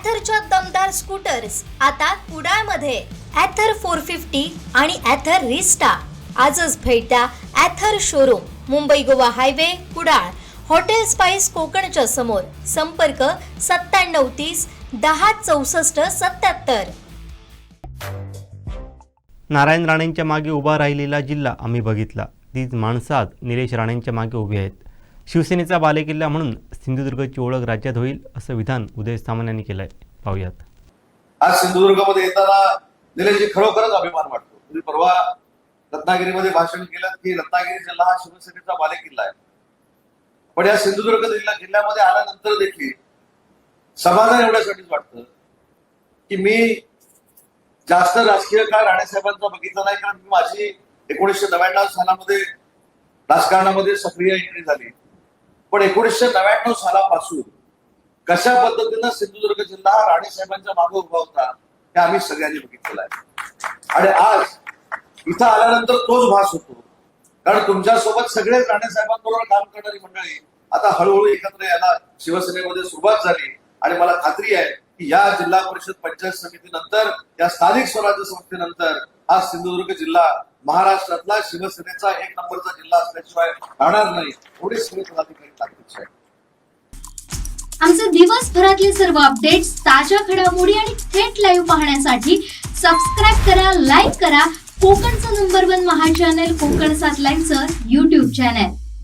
ॲथरच्या दमदार स्कूटर्स आता कुडाळमध्ये. ॲथर फोर फिफ्टी आणि ॲथर रिस्टा आजच भेट द्या Ather showroom Mumbai Goa highway Kudal. Hotel spice कोकणच्या समोर. संपर्क सत्त्याण्णव तीस दहा चौसष्ट सत्याहत्तर नारायण राणेंच्या मागे उभा राहिलेला जिल्हा आम्ही बघितला. तीच माणसं आज निलेश राणेंच्या मागे उभी आहेत. शिवसेनेचा बालेकिल्ला म्हणून सिंधुदुर्गची ओळख राज्यात होईल असं विधान उदय सामंत यांनी केलंय. पाहूयात. आज सिंधुदुर्गमध्ये येताना निलेशजी खरोखरच अभिमान वाटतो. तुम्ही परवा रत्नागिरीमध्ये भाषण केलं की रत्नागिरी जिल्हा हा शिवसेनेचा बालेकिल्ला आहे. पण या सिंधुदुर्ग जिल्हा जिल्ह्यामध्ये आल्यानंतर देखील समाधान एवढ्यासाठीच वाटतं की मी जास्त राजकीय काळ राणेसाहेबांचा बघितला नाही कारण मी माझी एकोणीसशे नव्याण्णव सालामध्ये राजकारणामध्ये सक्रिय एंट्री झाली. पण एकोणीसशे नव्याण्णव सालापासून कशा पद्धतीनं सिंधुदुर्ग जिल्हा हा मागे उभा होता हे आम्ही सगळ्यांनी बघितलेलं आहे. आणि आज इथं आल्यानंतर तोच भास होतो. कारण तुमच्यासोबत सगळेच राणेसाहेबांबरोबर काम करणारी मंडळी आता हळूहळू एकत्र यायला शिवसेनेमध्ये सुरुवात झाली. आणि मला खात्री आहे की या जिल्हा परिषद पंचायत समितीनंतर या स्थानिक स्वराज्य संस्थेनंतर हा सिंधुदुर्ग जिल्हा महाराष्ट्रातला शिवसेनेचा एक नंबरचा जिल्हा असल्याशिवाय राहणार नाही एवढी सगळी पदाधिकारी ताकदीचे आहेत आमचे दिवसभरातले सर्व अपडेट्स ताज्या घडामोडी आणि थेट लाईव्ह पाहण्यासाठी सबस्क्राईब करा लाईक करा. कोकणचं नंबर वन महा चॅनल कोकण सात लाईनचं युट्यूब चॅनल